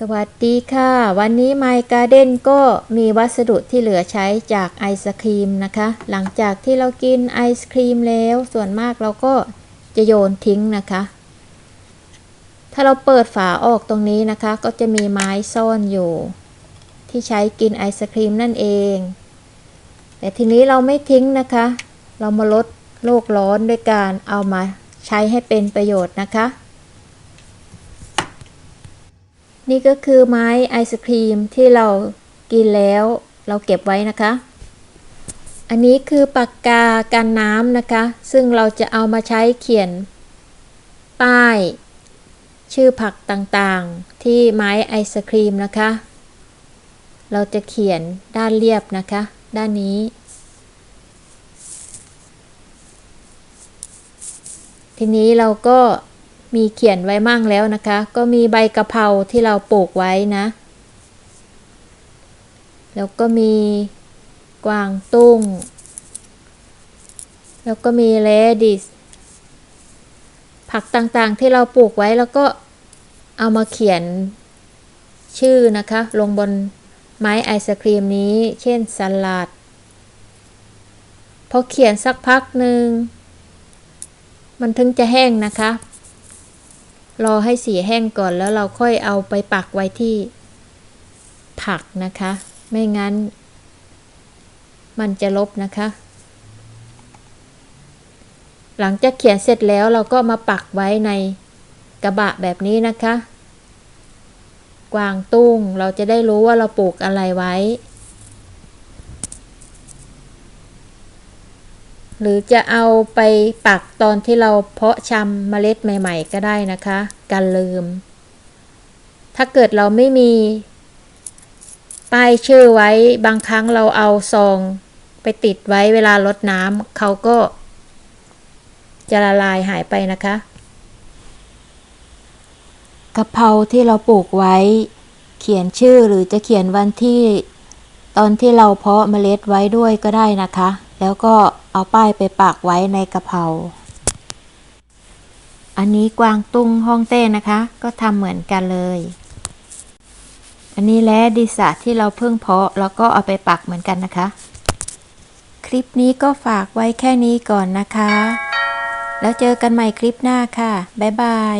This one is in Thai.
สวัสดีค่ะ วันนี้ My Garden ก็มีวัสดุที่เหลือใช้จากไอศครีมนะคะ หลังจากที่เรากินไอศครีมแล้ว ส่วนมากเราก็จะโยนทิ้งนะคะ ถ้าเราเปิดฝาออกตรงนี้นะคะ ก็จะมีไม้ซ่อนอยู่ ที่ใช้กินไอศครีมนั่นเอง แต่ทีนี้เราไม่ทิ้งนะคะ เรามาลดโลกร้อนด้วยการเอามาใช้ให้เป็นประโยชน์นะคะ นี่ก็คือไม้ไอศครีมที่เรากินแล้วเราเก็บไว้นะคะ อันนี้คือปากกากันน้ำนะคะ ซึ่งเราจะเอามาใช้เขียน ป้าย ชื่อผักต่างๆ ที่ไม้ไอศครีมนะคะ เราจะเขียนด้านเรียบนะคะ ด้านนี้ ทีนี้เราก็ มีเขียนไว้มั่งแล้วนะคะ ก็มีใบกะเพราที่เราปลูกไว้นะ แล้วก็มีกวางตุ้ง แล้วก็มีเลดิสผักต่างๆที่เราปลูกไว้แล้วก็เอามาเขียนชื่อนะคะ ลงบนไม้ไอศครีมนี้ เช่นสลัด พอเขียนสักพักหนึ่ง มันถึงจะแห้งนะคะ รอให้สีแห้งก่อนแล้วเราค่อยเอาไปปักไว้ที่ผักนะคะ ไม่งั้น มันจะลบนะคะ หลังจากเขียนเสร็จแล้วเราก็มาปักไว้ในกระบะแบบนี้นะคะ กวางตุ้งเราจะได้รู้ว่าเราปลูกอะไรไว้ หรือจะเอาไปปักตอนที่เราเพาะชำเมล็ดใหม่ ๆ ก็ได้นะคะ กันลืม ถ้าเกิดเราไม่มีป้ายชื่อไว้บางครั้งเราเอาซองไปติดไว้เวลาลดน้ำเขาก็ จะละลายหายไปนะคะกะเพราที่เราปลูกไว้ เขียนชื่อหรือจะเขียนวันที่ ตอนที่เราเพาะเมล็ดไว้ด้วยก็ได้นะคะ แล้วก็เอาป้ายไปปักไว้ในกระเพรา อันนี้กวางตุ้งฮ่องเต้นะคะ ก็ทำเหมือนกันเลย อันนี้แลดิสะที่เราเพิ่งเพาะ แล้วก็เอาไปปักเหมือนกันนะคะ คลิปนี้ก็ฝากไว้แค่นี้ก่อนนะคะ แล้วเจอกันใหม่คลิปหน้าค่ะ บ๊ายบาย